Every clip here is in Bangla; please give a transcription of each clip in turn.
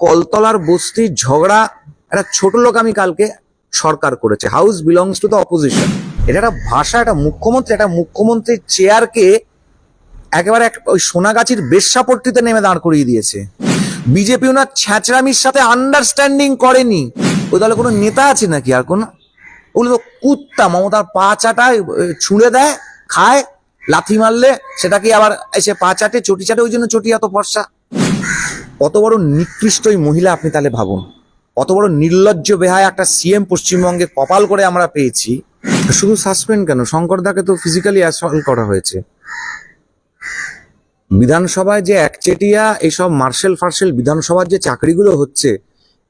কলতলার বস্তির ঝগড়া, একটা ছোট লোক আমি কালকে সরকার করেছে। House belongs to the opposition এটা একটা ভাষা, একটা মুখ্যমন্ত্রী, একটা মুখ্যমন্ত্রীর চেয়ারকে একেবারে এক ওই সোনাগাছির বেশ্যাপট্টিতে নেমে দাঁড় করিয়ে দিয়েছে। বিজেপি ওনার ছ্যাঁচড়ামির সাথে আন্ডারস্ট্যান্ডিং করেনি। ওই দলে কোনো নেতা আছে নাকি? আর কোন ওগুলো তো কুত্তা, মমতার পা চাটায় ছুঁড়ে দেয়, খায়, লাথি মারলে সেটাকে আবার এসে পা চাটে, চটি চাটে, ওই জন্য চটি এত ফর্সা কত বড় নিকৃষ্ট ওই মহিলা আপনি তাহলে ভাবুন। কত বড় নির্লজ্জ বেহায় একটা সিএম পশ্চিমবঙ্গে কপাল করে আমরা পেয়েছি। শুধু সাসপেন্ড কেন? শঙ্করদাকে তো ফিজিক্যালি অ্যাসল্ট করা হয়েছে। বিধানসভায় যে একচেটিয়া এইসব মার্শাল ফার্শাল বিধানসভার যে চাকরিগুলো হচ্ছে,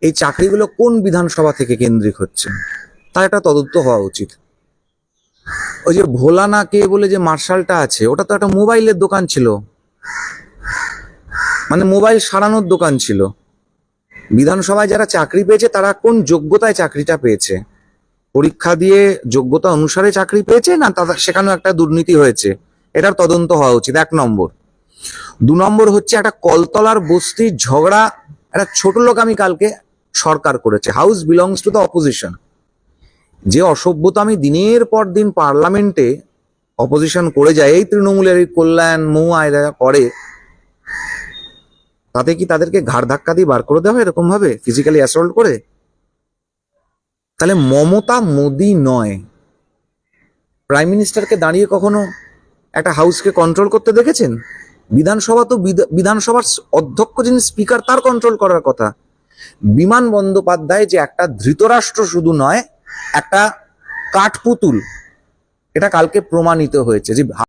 এই চাকরিগুলো কোন বিধানসভা থেকে কেন্দ্রিক হচ্ছে? তার একটা তদন্ত হওয়া উচিত। ওই যে ভোলা না কে বলে যে মার্শালটা আছে, ওটা তো একটা মোবাইলের দোকান ছিল। মানে মোবাইল সারানোর দোকান ছিল। বিধানসভায় যারা চাকরি পেয়েছে, তারা কোন যোগ্যতায় চাকরিটা পেয়েছে? পরীক্ষা দিয়ে যোগ্যতা অনুসারে চাকরি পেয়েছে না তাদের সেখানেও একটা দুর্নীতি হয়েছে? এটার তদন্ত হওয়া উচিত, এক নম্বর। দু নম্বর হচ্ছে একটা কলতলার বস্তির ঝগড়া, একটা ছোট লোক আমি কালকে সরকার করেছে। House belongs to the opposition যে অসভ্যতা আমি দিনের পর দিন পার্লামেন্টে অপোজিশন করে যায়, এই তৃণমূলের এই কল্যাণ মৌ আয়রা করে তাতে কি তাদেরকে ঘাড় ধাক্কা দিয়ে বার করে দেওয়া হয় এরকম ভাবে ফিজিক্যালি অ্যাসল্ট করে? তাহলে মমতা মোদি নয়। প্রাইম মিনিস্টারকে দাঁড়িয়ে কখনো একটা হাউসকে কন্ট্রোল করতে দেখেছেন? বিধানসভা তো বিধানসভার অধ্যক্ষ যিনি স্পিকার তার কন্ট্রোল করার কথা। বিমান বন্দ্যোপাধ্যায় যে একটা ধৃতরাষ্ট্র শুধু নয়, একটা কাঠপুতুল, এটা কালকে প্রমাণিত হয়েছে যে